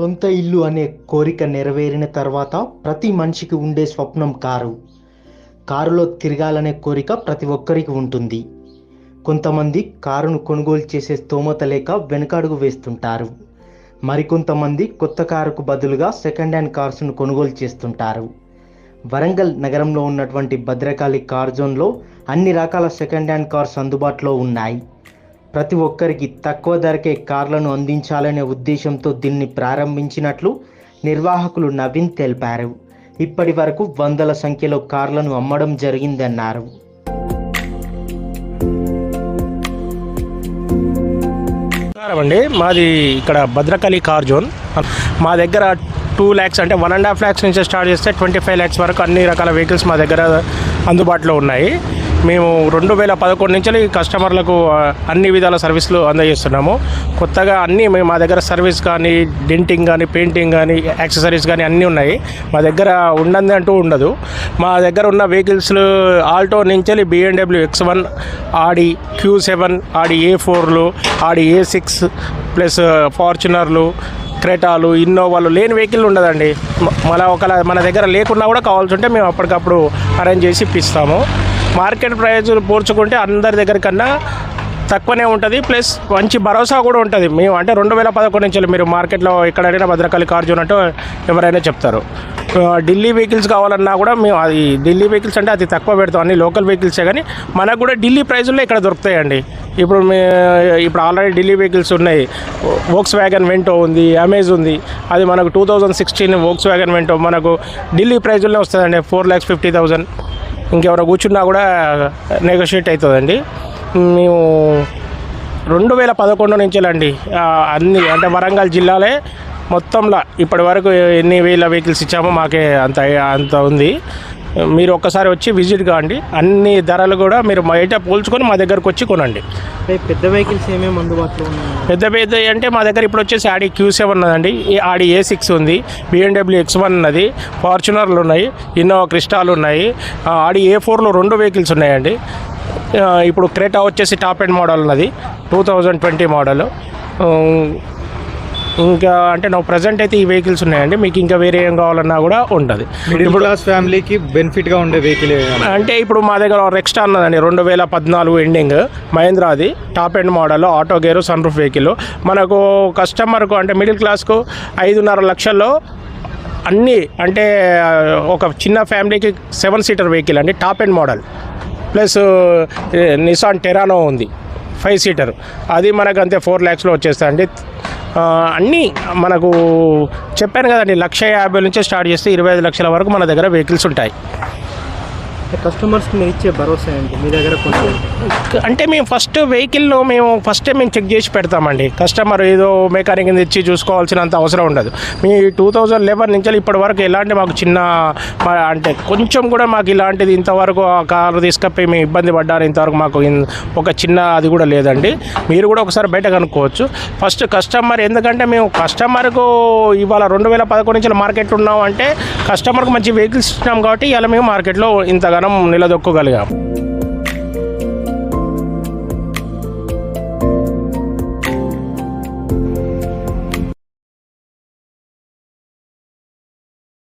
సొంత ఇల్లు అనే కోరిక నెరవేరిన తర్వాత ప్రతి మనిషికి ఉండే స్వప్నం కారు. కారులో తిరగాలనే కోరిక ప్రతి ఒక్కరికి ఉంటుంది. కొంతమంది కారును కొనుగోలు చేసే స్తోమత లేక వెనుకడుగు వేస్తుంటారు. మరికొంతమంది కొత్త కారుకు బదులుగా సెకండ్ హ్యాండ్ కార్స్ను కొనుగోలు చేస్తుంటారు. వరంగల్ నగరంలో ఉన్నటువంటి భద్రకాళి కార్ జోన్లో అన్ని రకాల సెకండ్ హ్యాండ్ కార్స్ అందుబాటులో ఉన్నాయి. ప్రతి ఒక్కరికి తక్కువ ధరకే కార్లను అందించాలనే ఉద్దేశంతో దీన్ని ప్రారంభించినట్లు నిర్వాహకులు నవీన్ తెలిపారు. ఇప్పటి వరకు వందల సంఖ్యలో కార్లను అమ్మడం జరిగిందన్నారు. నమస్కారం అండి. మాది ఇక్కడ భద్రకాళి కార్ జోన్. మా దగ్గర టూ ల్యాక్స్ అంటే వన్ అండ్ హాఫ్ ల్యాక్స్ నుంచి స్టార్ట్ చేస్తే ట్వంటీ ఫైవ్ ల్యాక్స్ వరకు అన్ని రకాల వెహికల్స్ మా దగ్గర అందుబాటులో ఉన్నాయి. మేము రెండు వేల పదకొండు నుంచి కస్టమర్లకు అన్ని విధాల సర్వీసులు అందజేస్తున్నాము. కొత్తగా అన్నీ మేము మా దగ్గర సర్వీస్ కానీ డెంటింగ్ కానీ పెయింటింగ్ కానీ యాక్సెసరీస్ కానీ అన్నీ ఉన్నాయి. మా దగ్గర ఉండదు అంటూ ఉండదు. మా దగ్గర ఉన్న వెహికల్స్ ఆల్టో నుంచి BMW X one Audi Q seven Audi A ఫోర్లు ఆడి ఏ సిక్స్ ప్లస్ ఫార్చునర్లు క్రెటాలు ఇన్నోవాలు లేని వెహికల్ ఉండదండి. మన ఒకలా మన దగ్గర లేకున్నా కూడా కావాల్సి ఉంటే మేము అప్పటికప్పుడు అరేంజ్ చేసి ఇప్పిస్తాము. మార్కెట్ ప్రైస్ పోల్చుకుంటే అందరి దగ్గర కన్నా తక్కువనే ఉంటుంది. ప్లస్ మంచి భరోసా కూడా ఉంటుంది. మేము అంటే రెండు వేల పదకొండు నుంచి మీరు మార్కెట్లో ఎక్కడైనా భద్రకాళి కార్ జోన్ అంటే ఎవరైనా చెప్తారు. ఢిల్లీ వెహికల్స్ కావాలన్నా కూడా మేము అది ఢిల్లీ వెహికల్స్ అంటే అది తక్కువ పెడతాం. అన్ని లోకల్ వెహికల్సే కానీ మనకు కూడా ఢిల్లీ ప్రైజుల్లో ఇక్కడ దొరుకుతాయండి. ఇప్పుడు మే ఇప్పుడు ఆల్రెడీ ఢిల్లీ వెహికల్స్ ఉన్నాయి. వోక్స్ వ్యాగన్ వెంటో ఉంది అమేజ్ ఉంది. అది మనకు two thousand sixteen Volkswagen Vento మనకు ఢిల్లీ ప్రైజుల్లో వస్తుందండి. ఫోర్ ల్యాక్స్ ఫిఫ్టీ థౌజండ్ ఇంకెవరైనా కూర్చున్నా కూడా నెగోషియేట్ అవుతుందండి మేము రెండు వేల పదకొండు నుంచి అన్ని అంటే వరంగల్ జిల్లాలే మొత్తంలో ఇప్పటి వరకు ఎన్ని వేల వెహికల్స్ ఇచ్చామో మాకే అంత అంత ఉంది. మీరు ఒక్కసారి వచ్చి విజిట్ కావండి అన్ని ధరలు కూడా మీరు బయట పోల్చుకొని మా దగ్గరకు వచ్చి కొనండి. పెద్ద వెహికల్స్ ఏమేమి అందుబాటులో ఉన్నాయి? పెద్ద పెద్ద అంటే మా దగ్గర ఇప్పుడు వచ్చేసి ఆడి క్యూ సెవెన్ ఉన్నదండి. ఆడి ఏ సిక్స్ ఉంది. బిఎండబ్ల్యూ ఎక్స్ వన్ ఉన్నది. ఫార్చునర్లు ఉన్నాయి. ఇన్నోవా క్రిస్టాలు ఉన్నాయి. ఆడి ఏ ఫోర్లో రెండు వెహికల్స్ ఉన్నాయండి. ఇప్పుడు క్రేటా వచ్చేసి టాప్ ఎండ్ మోడల్ ఉన్నది. Two thousand twenty model. ఇంకా అంటే నా ప్రజెంట్ అయితే ఈ వెహికల్స్ ఉన్నాయండి. మీకు ఇంకా వేరే ఏం కావాలన్నా కూడా ఉంటుంది. మిడిల్ క్లాస్ ఫ్యామిలీకి బెనిఫిట్గా ఉండే వెహికల్ అంటే ఇప్పుడు మా దగ్గర రెక్స్టా ఉన్నదండి రెండు వేల పద్నాలుగు ending మహేంద్రాది. Top end model auto gear sun roof vehicle మనకు కస్టమర్కు అంటే మిడిల్ క్లాస్కు ఐదున్నర లక్షల్లో అన్నీ అంటే ఒక చిన్న ఫ్యామిలీకి సెవెన్ సీటర్ వెహికల్ అండి. Top end model plus Nissan Terrano ఉంది. ఫైవ్ సీటర్ అది మనకు అంతే ఫోర్ ల్యాక్స్లో వచ్చేస్తాయండి. అన్నీ మనకు చెప్పాను కదండి లక్ష యాభై నుంచి స్టార్ట్ చేస్తే ఇరవై ఐదు లక్షల వరకు మన దగ్గర వెహికల్స్ ఉంటాయి. కస్టమర్స్కి మీరు ఇచ్చే భరోసా ఏంటి? మీ దగ్గర కొంచెం అంటే మేము ఫస్ట్ వెహికల్లో మేము ఫస్టే మేము చెక్ చేసి పెడతామండి. కస్టమర్ ఏదో మెకానిక్ ఇచ్చి చూసుకోవాల్సినంత అవసరం ఉండదు. మీ టూ థౌజండ్ లెవెన్ నుంచి ఇప్పటి వరకు ఎలాంటి మాకు చిన్న మా- అంటే కొంచెం కూడా మాకు ఇలాంటిది ఇంతవరకు ఆ కారు తీసుకపోయి మేము ఇబ్బంది పడ్డారు ఇంతవరకు మాకు ఒక చిన్న అది కూడా లేదండి. మీరు కూడా ఒకసారి బయట కనుక్కోవచ్చు. ఫస్ట్ కస్టమర్ ఎందుకంటే మేము కస్టమర్కు ఇవాళ రెండు వేల పదకొండు నుంచి మార్కెట్ ఉన్నాం అంటే కస్టమర్కి మంచి వెహికల్స్ ఇచ్చినాం కాబట్టి ఇలా మేము మార్కెట్లో ఇంతగానం నిలదొక్కగలిగాం.